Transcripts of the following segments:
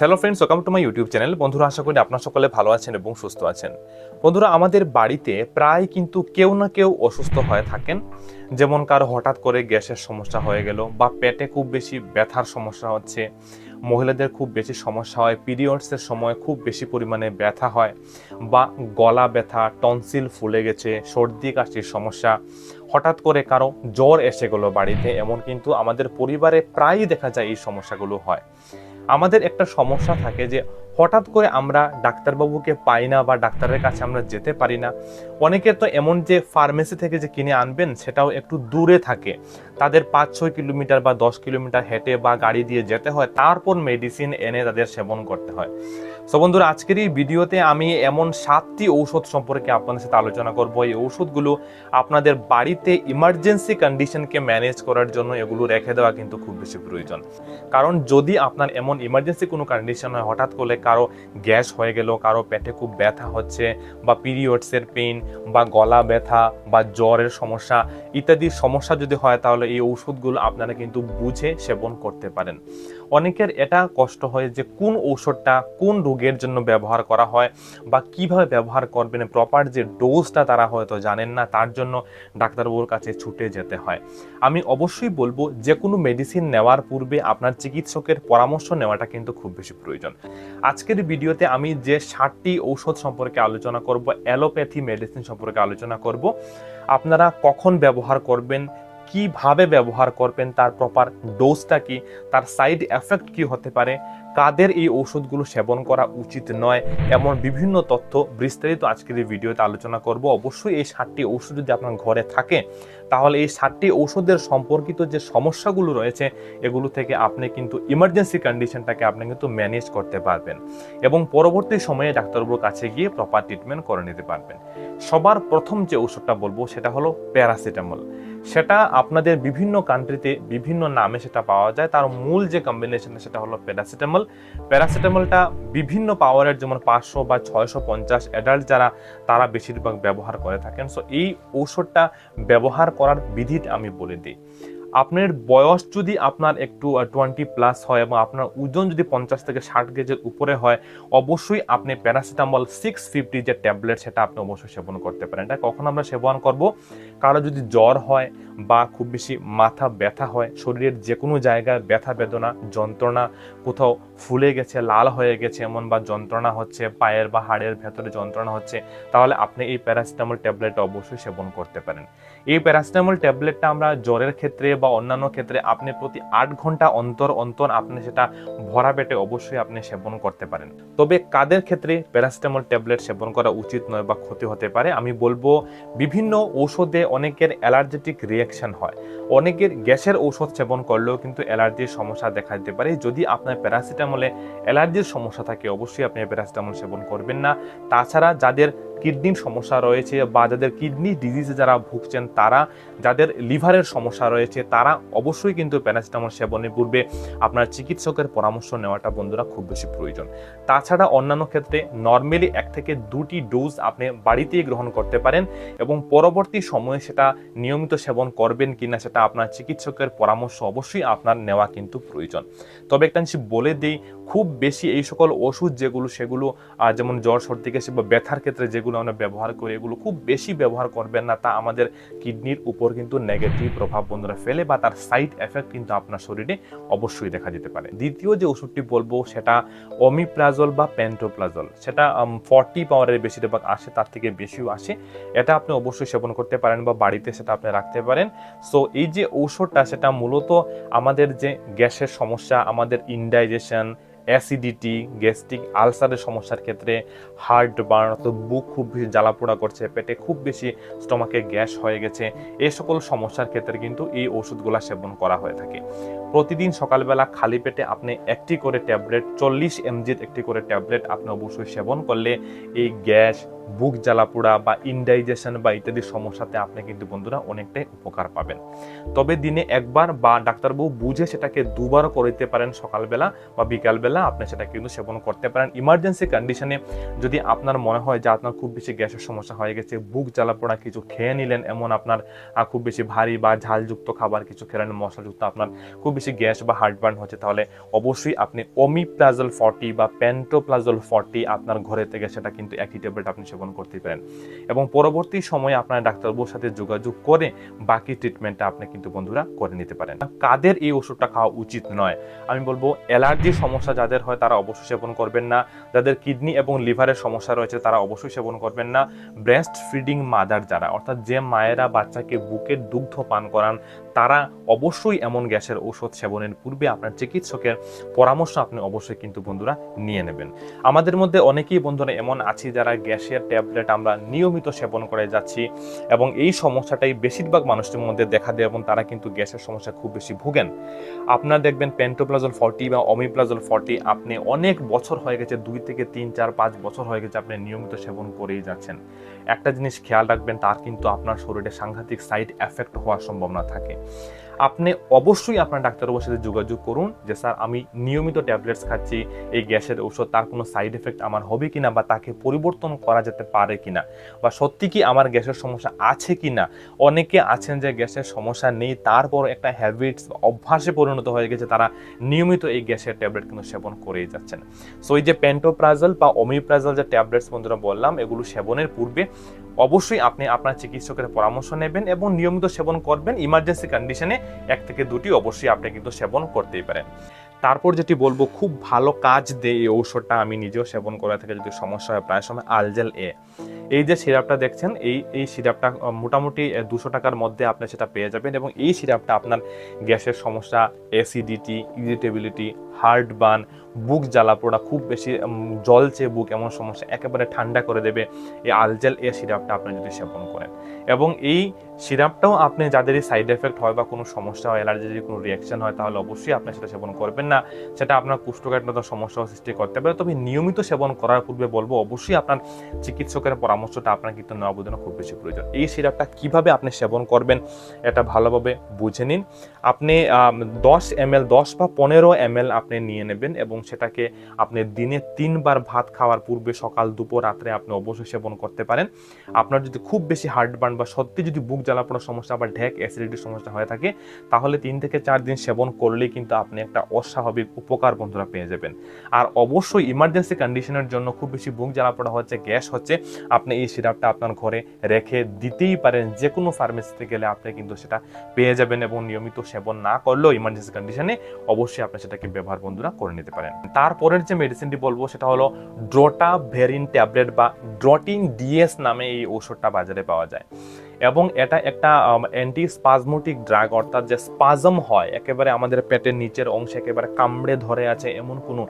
Hello friends welcome to my YouTube channel বন্ধুরা, আশা করি আপনার সকলে ভালো আছেন এবং সুস্থ আছেন। বন্ধুরা, আমাদের বাড়িতে প্রায় কিন্তু কেউ না কেউ অসুস্থ হয়ে থাকেন। যেমন কারও হঠাৎ করে গ্যাসের সমস্যা হয়ে গেল বা পেটে খুব বেশি ব্যথার সমস্যা হচ্ছে, মহিলাদের খুব বেশি সমস্যা হয় পিরিয়ডসের সময় খুব বেশি পরিমাণে ব্যথা হয় বা গলা ব্যথা টনসিল ফুলে গেছে, সর্দি কাশির সমস্যা, হঠাৎ করে কারও জ্বর এসে গেলো বাড়িতে। এমন কিন্তু আমাদের পরিবারে প্রায়ই দেখা যায় এই সমস্যাগুলো হয়। আমাদের একটা সমস্যা থাকে যে হঠাৎ করে আমরা ডাক্তারবাবুকে পাই না বা ডাক্তারের কাছে আমরা যেতে পারি না। অনেকে তো এমন যে ফার্মেসি থেকে যে কিনে আনবেন সেটাও একটু দূরে থাকে। তাদের পাঁচ ছয় কিলোমিটার বা দশ কিলোমিটার হেঁটে বা গাড়ি দিয়ে যেতে হয়, তারপর মেডিসিন এনে তাদের সেবন করতে হয়। সো বন্ধুরা, আজকের এই ভিডিওতে আমি এমন সাতটি ঔষধ সম্পর্কে আপনাদের সাথে আলোচনা করব। এই ঔষধগুলো আপনাদের বাড়িতে ইমার্জেন্সি কন্ডিশনকে ম্যানেজ করার জন্য এগুলো রেখে দেওয়া কিন্তু খুব বেশি প্রয়োজন। কারণ যদি আপনার এমন ইমার্জেন্সি কোনো কন্ডিশন হয়, হঠাৎ করে কারও গ্যাস হয়ে গেল, কারও পেটে খুব ব্যথা হচ্ছে বা পিরিয়ডসের পেইন বা গলা ব্যথা বা জ্বরের সমস্যা ইত্যাদি সমস্যা যদি হয়, তাহলে এই ঔষধগুলো আপনারা কিন্তু বুঝে সেবন করতে পারেন। অনেকের এটা কষ্ট হয় যে কোন ঔষধটা কোন রোগের জন্য ব্যবহার করা হয় বা কীভাবে ব্যবহার করবেন প্রপার যে ডোজটা তারা হয়তো জানেন না, তার জন্য ডাক্তারবাবুর কাছে ছুটে যেতে হয়। আমি অবশ্যই বলব যে কোনো মেডিসিন নেওয়ার পূর্বে আপনার চিকিৎসকের পরামর্শ নেওয়াটা কিন্তু খুব বেশি প্রয়োজন। আজকের ভিডিওতে আমি যে ষাটটি ঔষধ সম্পর্কে আলোচনা করব, অ্যালোপ্যাথি মেডিসিন সম্পর্কে আলোচনা করব। আপনারা কখন ব্যবহার করবেন কীভাবে ব্যবহার করবেন তার প্রপার ডোজটা কি তার সাইড এফেক্ট কি হতে পারে কাদের এই ঔষধগুলো সেবন করা উচিত নয়, এমন বিভিন্ন তথ্য বিস্তারিত আজকের এই ভিডিওতে আলোচনা করব। অবশ্যই এই ষাটটি ঔষধ যদি আপনার ঘরে থাকে, তাহলে এই ষাটটি ঔষধের সম্পর্কিত যে সমস্যাগুলো রয়েছে, এগুলো থেকে আপনি কিন্তু ইমার্জেন্সি কন্ডিশনটাকে আপনি কিন্তু ম্যানেজ করতে পারবেন এবং পরবর্তী সময়ে ডাক্তারবাবুর কাছে গিয়ে প্রপার ট্রিটমেন্ট করে নিতে পারবেন। সবার প্রথম যে ওষুধটা বলব, সেটা হলো প্যারাসিটামল সেটা আপনাদের বিভিন্ন কান্ট্রিতে বিভিন্ন নামে সেটা পাওয়া যায়। তার মূল যে কম্বিনেশনটা সেটা হলো প্যারাসিটামল প্যারাসিটামলটা বিভিন্ন পাওয়ারের যেমন পাঁচশো বা ছয়শো পঞ্চাশ অ্যাডাল্ট যারা, তারা বেশিরভাগ ব্যবহার করে থাকেন। সো এই ঔষধটা ব্যবহার করার বিধিটা আমি বলে দিই। আপনার বয়স যদি আপনার একটু টোয়েন্টি প্লাস হয় এবং আপনার ওজন যদি পঞ্চাশ থেকে ষাট গেজের উপরে হয়, অবশ্যই আপনি প্যারাসিটামল সিক্স ফিফটি যে ট্যাবলেট সেটা আপনি অবশ্যই সেবন করতে পারেন। এটা কখন আমরা সেবন করব? কারও যদি জ্বর হয় বা খুব বেশি মাথা ব্যথা হয়, শরীরের যে কোনো জায়গায় ব্যথা বেদনা, যন্ত্রণা কোথাও ফুলে গেছে, লাল হয়ে গেছে, এমন বা যন্ত্রণা হচ্ছে, পায়ের বা হাড়ের ভেতরে যন্ত্রণা হচ্ছে, তাহলে আপনি এই প্যারাসিটামল ট্যাবলেটটা অবশ্যই সেবন করতে পারেন। এই প্যারাসিটামল ট্যাবলেটটা আমরা জ্বরের ক্ষেত্রে বা অন্যান্য ক্ষেত্রে আপনি প্রতি আট ঘণ্টা অন্তর অন্তর আপনি সেটা ভরা পেটে অবশ্যই আপনি সেবন করতে পারেন। তবে কাদের ক্ষেত্রে প্যারাসিটামল ট্যাবলেট সেবন করা উচিত নয় বা ক্ষতি হতে পারে, আমি বলব বিভিন্ন ঔষধে অনেকের অ্যালার্জেটিক রিয়াকশন হয়। অনেকের গ্যাসের ঔষধ সেবন করলেও কিন্তু অ্যালার্জির সমস্যা দেখা দিতে পারে। যদি আপনার প্যারাসিটামলে অ্যালার্জির সমস্যা থাকে, অবশ্যই আপনি প্যারাসিটামল সেবন করবেন না। তাছাড়া যাদের কিডনির সমস্যা রয়েছে বা যাদের কিডনি ডিজিজে যারা ভুগছেন তারা, যাদের লিভারের সমস্যা রয়েছে তারা অবশ্যই কিন্তু প্যারাসিটামল সেবনের পূর্বে আপনার চিকিৎসকের পরামর্শ নেওয়াটা বন্ধুরা খুব বেশি প্রয়োজন। তাছাড়া অন্যান্য ক্ষেত্রে নর্মালি এক থেকে দুটি ডোজ আপনি বাড়িতেই গ্রহণ করতে পারেন এবং পরবর্তী সময়ে সেটা নিয়মিত সেবন করবেন কিনা সেটা আপনার চিকিৎসকের পরামর্শ অবশ্যই আপনার নেওয়া কিন্তু প্রয়োজন। তবে একটা বলে দিই খুব বেশি এই সকল ওষুধ যেগুলো, সেগুলো যেমন জ্বর, সর্দি, কাশি বা ব্যথার ক্ষেত্রে যেগুলো আমরা ব্যবহার করি, এগুলো খুব বেশি ব্যবহার করবেন না। তা আমাদের কিডনির উপর কিন্তু নেগেটিভ প্রভাব বন্ধুরা ফেলে বা তার সাইড এফেক্ট কিন্তু আপনার শরীরে অবশ্যই দেখা যেতে পারে। দ্বিতীয় যে ওষুধটি বলব, সেটা অমিপ্লাজল বা প্যান্টোপ্লাজল সেটা ফর্টি পাওয়ারের বেশিরভাগ আসে, তার থেকে বেশিও আসে। এটা আপনি অবশ্যই সেবন করতে পারেন বা বাড়িতে সেটা আপনি রাখতে পারেন। সো এই যে ঔষধটা, সেটা মূলত আমাদের যে গ্যাসের সমস্যা, আমাদের ইনডাইজেশন অ্যাসিডিটি, গ্যাস্ট্রিক আলসারের সমস্যার ক্ষেত্রে হার্ট বার্ন অর্থাৎ বুক খুব বেশি জ্বালাপোড়া করছে, পেটে খুব বেশি স্টমাকে গ্যাস হয়ে গেছে এই সকল সমস্যার ক্ষেত্রে কিন্তু এই ওষুধগুলা সেবন করা হয়ে থাকে। প্রতিদিন সকালবেলা খালি পেটে আপনি একটি করে ট্যাবলেট, চল্লিশ এমজির একটি করে ট্যাবলেট আপনি অবশ্যই সেবন করলে এই গ্যাস বুক জ্বালাপোড়া বা ইনডাইজেশন বা ইত্যাদি সমস্যাতে আপনি কিন্তু বন্ধুরা অনেকটাই উপকার পাবেন। তবে দিনে একবার বা ডাক্তারবাবু বুঝে সেটাকে দুবার করিতে পারেন সকালবেলা বা বিকালবেলা আপনি সেটা কিন্তু সেবন করতে পারেন। ইমার্জেন্সি কন্ডিশনে যদি আপনার মনে হয় যে আপনার খুব বেশি গ্যাসের সমস্যা হয়ে গেছে, বুক জ্বালা পোড়া কিছু খেয়ে নিলেন, এমন আপনার খুব বেশি ভারী বা ঝালযুক্ত খাবার কিছু খেলেন, মশলাযুক্ত আপনার খুব বেশি গ্যাস বা হার্টবার্ন হচ্ছে, তাহলে অবশ্যই আপনি ওমিপ্লাজল ফর্টি বা প্যান্টোপ্লাজল ফর্টি আপনার ঘরে থেকে সেটা কিন্তু একই ট্যাবলেট আপনি সেবন করতে পারেন। এবং পরবর্তী সময়ে আপনার ডাক্তারবাবুর সাথে যোগাযোগ করে বাকি ট্রিটমেন্টটা আপনি কিন্তু বন্ধুরা করে নিতে পারেন। কাদের এই ওষুধটা খাওয়া উচিত নয়? আমি বলব অ্যালার্জির সমস্যা যাদের হয় তারা অবশ্যই সেবন করবেন না। যাদের কিডনি এবং লিভারের সমস্যা রয়েছে তারা অবশ্যই সেবন করবেন না। ব্রেস্ট ফিডিং মাদার যারা, অর্থাৎ যে মায়েরা বাচ্চাকে বুকের দুগ্ধ পান করান তারা অবশ্যই এমন গ্যাসের ঔষধ সেবনের পূর্বে আপনার চিকিৎসকের পরামর্শ আপনি অবশ্যই কিন্তু বন্ধুরা নিয়ে নেবেন। আমাদের মধ্যে অনেকেই বন্ধুরা এমন আছি যারা গ্যাসের ট্যাবলেট আমরা নিয়মিত সেবন করে যাচ্ছি এবং এই সমস্যাটাই বেশিরভাগ মানুষের মধ্যে দেখা দেয় এবং তারা কিন্তু গ্যাসের সমস্যা খুব বেশি ভুগেন। আপনার দেখবেন পেন্টোপ্লাজল ফর্টি বা অমিপ্লাজল ফর্টি আপনি অনেক বছর হয়ে গেছে, দুই থেকে তিন, চার, পাঁচ বছর হয়ে গেছে আপনি নিয়মিত সেবন করেই যাচ্ছেন। একটা জিনিস খেয়াল রাখবেন তার কিন্তু আপনার শরীরে সাংঘাতিক সাইড এফেক্ট হওয়ার সম্ভাবনা থাকে। আপনি অবশ্যই আপনার ডাক্তারবাবুর সাথে যোগাযোগ করুন যে, স্যার, আমি নিয়মিত ট্যাবলেটস খাচ্ছি, এই গ্যাসের ওষুধ তার কোনো সাইড এফেক্ট আমার হবে কিনা বা তাকে পরিবর্তন করা যেতে পারে কিনা? বা সত্যি কি আমার গ্যাসের সমস্যা আছে কিনা? অনেকে আছেন যে, গ্যাসের সমস্যা নেই, তারপর একটা হ্যাবিটস অভ্যাসে পরিণত হয়ে গেছে, তারা নিয়মিত এই গ্যাসের ট্যাবলেট কিন্তু সেবন করেই যাচ্ছেন। সো এই যে প্যান্টোপ্রাজল বা অমিপ্রাজল যে ট্যাবলেটস বন্ধুরা বললাম, এগুলো সেবনের পূর্বে অবশ্যই আপনি আপনার চিকিৎসকের পরামর্শ নেবেন এবং নিয়মিত সেবন করবেন। ইমার্জেন্সি কন্ডিশনে এক থেকে দুটি অবশ্যই আপনি কিন্তু সেবন করতেই পারেন। তারপর যেটি বলব, খুব ভালো কাজ দেয় এই ঔষধটা আমি নিজেও সেবন করা থেকে যদি সমস্যা হয় প্রায় সময় আলজেল এ। এই যে সিরাপটা দেখছেন, এই এই সিরাপটা মোটামুটি দুশো টাকার মধ্যে আপনি সেটা পেয়ে যাবেন এবং এই সিরাপটা আপনার গ্যাসের সমস্যা, অ্যাসিডিটি, ইরিটেবিলিটি, হার্ট বার্ন বুক জ্বালা পোড়া খুব বেশি জলছে বুক, এমন সমস্যা, একেবারে ঠান্ডা করে দেবে এই আলজেল এ সিরাপটা আপনি যদি সেবন করেন। এবং এই সিরাপটাও আপনি যাদেরই সাইড এফেক্ট হয় বা কোনো সমস্যা হয়, অ্যালার্জি যদি কোনো রিয়াকশন হয়, তাহলে অবশ্যই আপনি সেটা সেবন করবেন না। সেটা আপনার কুষ্ঠকাঠিন্য সমস্যা সৃষ্টি করতে পারে। তবে নিয়মিত সেবন করার পূর্বে বলব, অবশ্যই আপনার চিকিৎসকের পরামর্শটা আপনার কিন্তু নেওয়া বোঝানো খুব বেশি প্রয়োজন। এই সিরাপটা কীভাবে আপনি সেবন করবেন, এটা ভালোভাবে বুঝে নিন। আপনি দশ এম এল দশ বা পনেরো এম এল আপনি নিয়ে নেবেন এবং সেটাকে আপনি দিনে তিনবার ভাত খাওয়ার পূর্বে সকাল, দুপুর, রাত্রে আপনি অবশ্যই সেবন করতে পারেন। আপনার যদি খুব বেশি হার্টবার্ন বা সত্যি যদি বুক জ্বালাপোড়ার সমস্যা বা ঢেক অ্যাসিডিটির সমস্যা হয়ে থাকে, তাহলে তিন থেকে চার দিন সেবন করলেই কিন্তু আপনি একটা অস্বাভাবিক উপকার বন্ধুরা পেয়ে যাবেন। আর অবশ্যই ইমার্জেন্সি কন্ডিশনের জন্য খুব বেশি বুক জ্বালাপোড়া হচ্ছে, গ্যাস হচ্ছে, আপনি এই সিরাপটা আপনার ঘরে রেখে দিতেই পারেন। যে কোনো ফার্মেসিতে গেলে আপনি কিন্তু সেটা পেয়ে যাবেন এবং নিয়মিত সেবন না করলেও ইমার্জেন্সি কন্ডিশনে অবশ্যই আপনি সেটাকে ব্যবহার বন্ধুরা করে নিতে পারেন। তারপরের যে মেডিসিনটি বলব, সেটা হলো ড্রোটা ভেরিন ট্যাবলেট বা ড্রটিন ডিএস নামে এই ওষুধটা বাজারে পাওয়া যায়। এবং এটা একটা অ্যান্টি স্পাজমোটিক ড্রাগ অর্থাৎ যে স্পাজম হয়, একেবারে আমাদের পেটের নিচের অংশে একেবারে কামড়ে ধরে আছে, এমন কোনো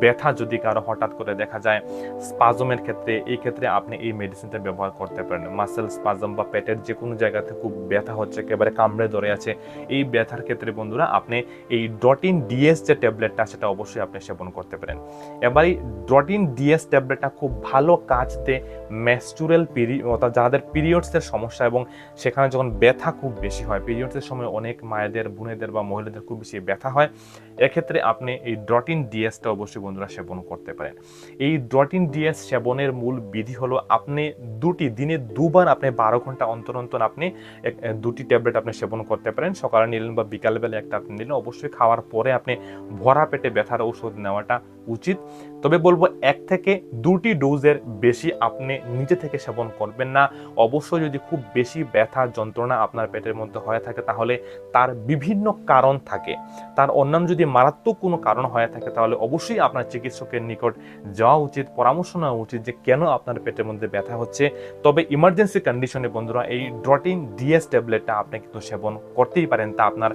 ব্যথা যদি কারও হঠাৎ করে দেখা যায় স্পাজমের ক্ষেত্রে, এই ক্ষেত্রে আপনি এই মেডিসিনটা ব্যবহার করতে পারেন। মাসেল স্পাজম বা পেটের যে কোনো জায়গাতে খুব ব্যথা হচ্ছে, একেবারে কামড়ে ধরে আছে, এই ব্যথার ক্ষেত্রে বন্ধুরা আপনি এই ডটিন ডিএস যে ট্যাবলেটটা সেটা অবশ্যই আপনি সেবন করতে পারেন। এবার এই ডটিন ডিএস ট্যাবলেটটা খুব ভালো কাজ দেয় ম্যাস্টুরাল পিরি অর্থাৎ যাদের পিরিয়ডসের সমস্যা এবং সেখানে যখন ব্যথা খুব বেশি হয় পিরিয়ডসের সময় অনেক মায়েদের, বোনেদের বা মহিলাদের খুব বেশি ব্যথা হয়, এক্ষেত্রে আপনি এই ড্রটিন ডিএসটা অবশ্যই বন্ধুরা সেবন করতে পারেন। এই ড্রটিন ডিএস সেবনের মূল বিধি হলো আপনি দুটি, দিনে দুবার আপনি বারো ঘণ্টা অন্তর অন্তর আপনি দুটি ট্যাবলেট আপনি সেবন করতে পারেন। সকালে নিলেন বা বিকালবেলা একটা আপনি নিলেন, অবশ্যই খাওয়ার পরে আপনি ভরা পেটে ব্যথার ওষুধ নেওয়াটা উচিত। তবে বলব এক থেকে দুটি ডোজের বেশি আপনি নিজে থেকে সেবন করবেন না। অবশ্যই যদি খুব বেশি ব্যথা, যন্ত্রণা আপনার পেটের মধ্যে হয়ে থাকে, তাহলে তার বিভিন্ন কারণ থাকে। তার অন্যান্য যদি মারাত্মক কোনো কারণ হয়ে থাকে, তাহলে অবশ্যই আপনার চিকিৎসকের নিকট যাওয়া উচিত, পরামর্শ নেওয়া উচিত যে কেন আপনার পেটের মধ্যে ব্যথা হচ্ছে। তবে ইমার্জেন্সি কন্ডিশনে বন্ধুরা, এই ড্রটিন ডিএস ট্যাবলেটটা আপনি কিন্তু সেবন করতেই পারেন, তা আপনার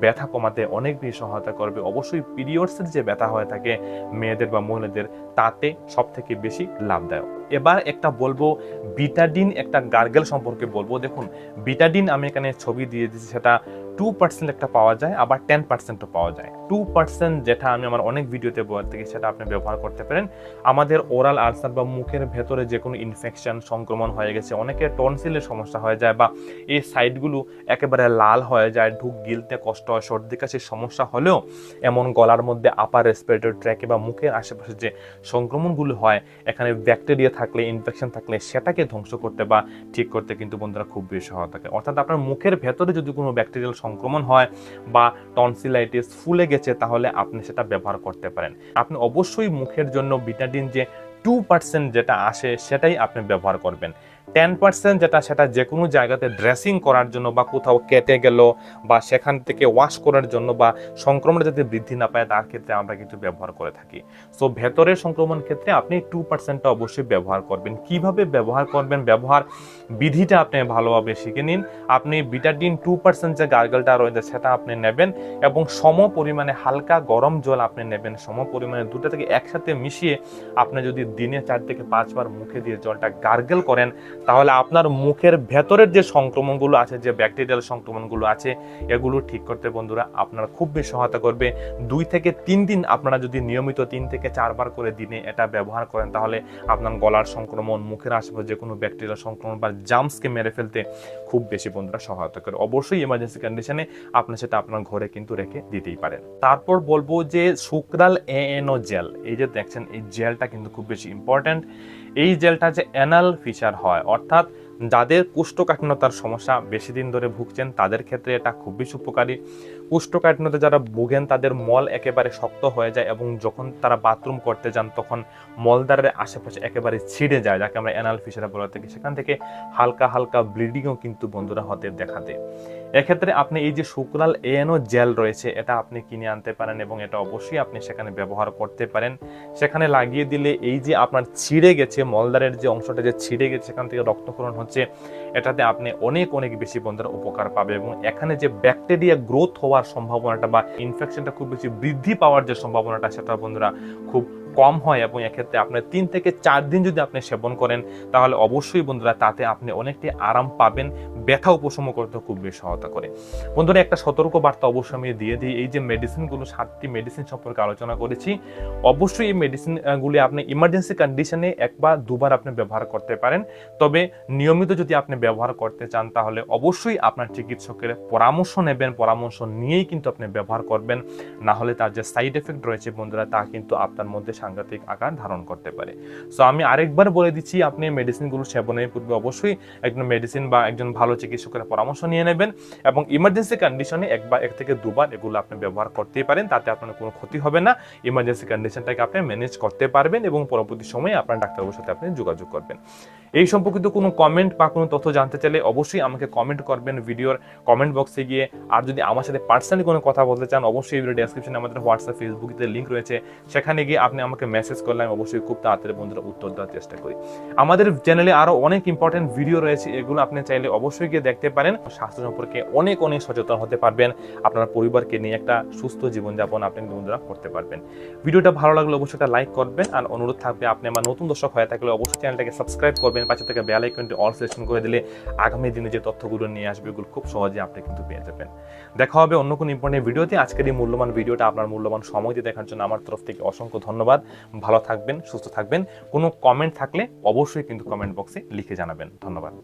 ব্যথা কমাতে অনেক বেশি সহায়তা করবে। অবশ্যই পিরিয়ডসের যে ব্যথা হয়ে থাকে, মেয়েদের বা মহিলাদের, তাতে সব থেকে বেশি লাভদায়ক। এবার একটা বলব, বিটাডিন একটা গার্গেল সম্পর্কে বলব। দেখুন, বিটাডিন আমি এখানে ছবি দিয়ে দিচ্ছি সেটা টু পার্সেন্ট একটা পাওয়া যায়, আবার টেন পার্সেন্টও পাওয়া যায়। টু পার্সেন্ট যেটা আমি আমার অনেক ভিডিওতে বলে থাকি সেটা আপনি ব্যবহার করতে পারেন। আমাদের ওরাল আলসার বা মুখের ভেতরে যে কোনো ইনফেকশন সংক্রমণ হয়ে গেছে, অনেকে টনসিলের সমস্যা হয়ে যায় বা এই সাইডগুলো একেবারে লাল হয়ে যায়, ঢুক গিলতে কষ্ট হয়, সর্দি কাশির সমস্যা হলেও এমন গলার মধ্যে আপার রেসপিরেটরি ট্র্যাকে বা মুখের আশেপাশে যে সংক্রমণগুলো হয়, এখানে ব্যাকটেরিয়া থাকলে ইনফেকশন থাকলে সেটাকে ধ্বংস করতে বা ঠিক করতে কিন্তু বন্ধুরা খুব বেশি সহায়তা থাকে অর্থাৎ আপনার মুখের ভেতরে যদি কোনো ব্যাকটেরিয়াল সংক্রমণ হয় বা টনসিলাইটিস ফুলে গেছে, তাহলে আপনি সেটা ব্যবহার করতে পারেন। আপনি অবশ্যই মুখের জন্য বিটাডিন যে টু পার্সেন্ট যেটা আসে, সেটাই আপনি ব্যবহার করবেন। টেন পার্সেন্ট যেটা সেটা যে কোনো জায়গাতে ড্রেসিং করার জন্য বা কোথাও কেটে গেল বা সেখান থেকে ওয়াশ করার জন্য বা সংক্রমণ যাতে বৃদ্ধি না পায়, তার ক্ষেত্রে আমরা কিন্তু ব্যবহার করে থাকি। সো ভেতরের সংক্রমণ ক্ষেত্রে আপনি টু পার্সেন্টটা অবশ্যই ব্যবহার করবেন। কীভাবে ব্যবহার করবেন? ব্যবহার বিধিটা আপনি ভালোভাবে শিখে নিন। আপনি বিটাডিন টু পার্সেন্ট যে গার্গলটা রয়েছে সেটা আপনি নেবেন এবং সম পরিমাণে হালকা গরম জল আপনি নেবেন। সম পরিমাণে দুটো থেকে একসাথে মিশিয়ে আপনি যদি দিনে চার থেকে পাঁচবার মুখে দিয়ে জলটা গার্গেল করেন, তাহলে আপনার মুখের ভেতরের যে সংক্রমণগুলো আছে, যে ব্যাকটেরিয়াল সংক্রমণগুলো আছে, এগুলো ঠিক করতে বন্ধুরা আপনার খুব বেশি সহায়তা করবে। দুই থেকে তিন দিন আপনারা যদি নিয়মিত তিন থেকে চারবার করে দিনে এটা ব্যবহার করেন, তাহলে আপনার গলার সংক্রমণ, মুখের আশেপাশে যে কোনো ব্যাকটেরিয়াল সংক্রমণ বা জাম্পসকে মেরে ফেলতে খুব বেশি বন্ধুরা সহায়তা করে। অবশ্যই এমার্জেন্সি কন্ডিশনে আপনি সেটা আপনার ঘরে কিন্তু রেখে দিতেই পারেন। তারপর বলব যে শুক্রাল এএনও জেল এই যে দেখছেন, এই জেলটা কিন্তু খুব বেশি ইম্পর্ট্যান্ট এই জেলটা যে অ্যানাল ফিচার হয়, অর্থাৎ যাদের কোষ্ঠকাঠিন্যতার সমস্যা বেশি দিন ধরে ভুগছেন, তাদের ক্ষেত্রে এটা খুব বেশি উপকারী কোষ্ঠকাঠিন্যতা যারা ভুগেন, তাদের মল একেবারে শক্ত হয়ে যায় এবং যখন তারা বাথরুম করতে যান, তখন মলদারের আশেপাশে একেবারে ছিঁড়ে যায়, যাকে আমরা অ্যানাল ফিসারা বলে থাকি। সেখান থেকে হালকা হালকা ব্লিডিংও কিন্তু বন্ধুরা হতে দেখা দেয়। এক্ষেত্রে আপনি এই যে শুক্রাল এএনও জেল রয়েছে, এটা আপনি কিনে আনতে পারেন এবং এটা অবশ্যই আপনি সেখানে ব্যবহার করতে পারেন। সেখানে লাগিয়ে দিলে এই যে আপনার ছিঁড়ে গেছে মলদারের যে অংশটা যে ছিঁড়ে গেছে, সেখান থেকে রক্তক্ষরণ হচ্ছে, এটাতে আপনি অনেক অনেক বেশি বন্ধুরা উপকার পাবে এবং এখানে যে ব্যাকটেরিয়া গ্রোথ হওয়ার সম্ভাবনাটা বা ইনফেকশনটা খুব বেশি বৃদ্ধি পাওয়ার যে সম্ভাবনাটা, সেটা বন্ধুরা খুব কম হয় এবং এক্ষেত্রে আপনার তিন থেকে চার দিন যদি আপনি সেবন করেন, তাহলে অবশ্যই বন্ধুরা তাতে আপনি অনেকটি আরাম পাবেন, ব্যথা উপশম করতে খুব বেশি সহায়তা করে। বন্ধুরা একটা সতর্ক বার্তা অবশ্যই আমি দিয়ে দিই, এই যে মেডিসিনগুলো সাতটি মেডিসিন সম্পর্কে আলোচনা করেছি, অবশ্যই এই মেডিসিনগুলি আপনি ইমার্জেন্সি কন্ডিশনে একবার দুবার আপনি ব্যবহার করতে পারেন। তবে নিয়মিত যদি আপনি ব্যবহার করতে চান, তাহলে অবশ্যই আপনার চিকিৎসকের পরামর্শ নেবেন, পরামর্শ নিয়েই কিন্তু আপনি ব্যবহার করবেন। না হলে তার যে সাইড এফেক্ট রয়েছে বন্ধুরা, তা কিন্তু আপনার মধ্যে সাংঘাতিক আকার ধারণ করতে পারে। সো আমি আরেকবার বলে দিচ্ছি, আপনি মেডিসিনগুলো সেবনের পূর্বে অবশ্যই একজন মেডিসিন বা একজন ভালো চিকিৎসকের পরামর্শ নিয়ে নেবেন এবং ইমার্জেন্সি কন্ডিশনে একবার, এক থেকে দুবার এগুলো আপনি ব্যবহার করতেই পারেন, তাতে আপনার কোনো ক্ষতি হবে না। ইমার্জেন্সি কন্ডিশনটাকে আপনি ম্যানেজ করতে পারবেন এবং পরবর্তী সময়ে আপনার ডাক্তারবাবুর সাথে আপনি যোগাযোগ করবেন। এই সম্পর্কিত কোনো কমেন্ট বা কোনো তথ্য জানতে চাইলে অবশ্যই আমাকে কমেন্ট করবেন ভিডিওর কমেন্ট বক্সে গিয়ে। আর যদি আমার সাথে পার্সোনালি কোনো কথা বলতে চান, অবশ্যই ভিডিও ডেসক্রিপশনে আমাদের হোয়াটসঅ্যাপ ফেসবুকে লিঙ্ক রয়েছে। সেখানে গিয়ে আপনি আমাকে মেসেজ করলে আমি অবশ্যই খুব তাড়াতাড়ি বন্ধুরা উত্তর দেওয়ার চেষ্টা করি। আমাদের চ্যানেলে আরও অনেক ইম্পর্টেন্ট ভিডিও রয়েছে, এগুলো আপনি চাইলে অবশ্যই গিয়ে দেখতে পারেন। স্বাস্থ্য সম্পর্কে অনেক অনেক সচেতন হতে পারবেন। আপনার পরিবারকে নিয়ে একটা সুস্থ জীবনযাপন আপনি বন্ধুরা করতে পারবেন। ভিডিওটা ভালো লাগলে অবশ্যই একটা লাইক করবেন। আর অনুরোধ থাকবে, আপনি আমার নতুন দর্শক হয়ে থাকলে অবশ্যই চ্যানেলটাকে সাবস্ক্রাইব করবেন। পাশে থেকে বেল আইকনটি অল সিলেকশন করে দিলে আগামী দিনে যে তথ্যগুলো নিয়ে আসবে এগুলো খুব সহজে আপনি কিন্তু পেয়ে যাবেন। দেখা হবে অন্য কোনো ইম্পর্টেন্ট ভিডিওতে আজকের এই মূল্যবান ভিডিওটা আপনার মূল্যবান সময় দিয়ে দেখার জন্য আমার তরফ থেকে অসংখ্য ধন্যবাদ। ভালো থাকবেন, সুস্থ থাকবেন। কোনো কমেন্ট থাকলে অবশ্যই কিন্তু কমেন্ট বক্সে লিখে জানাবেন। ধন্যবাদ।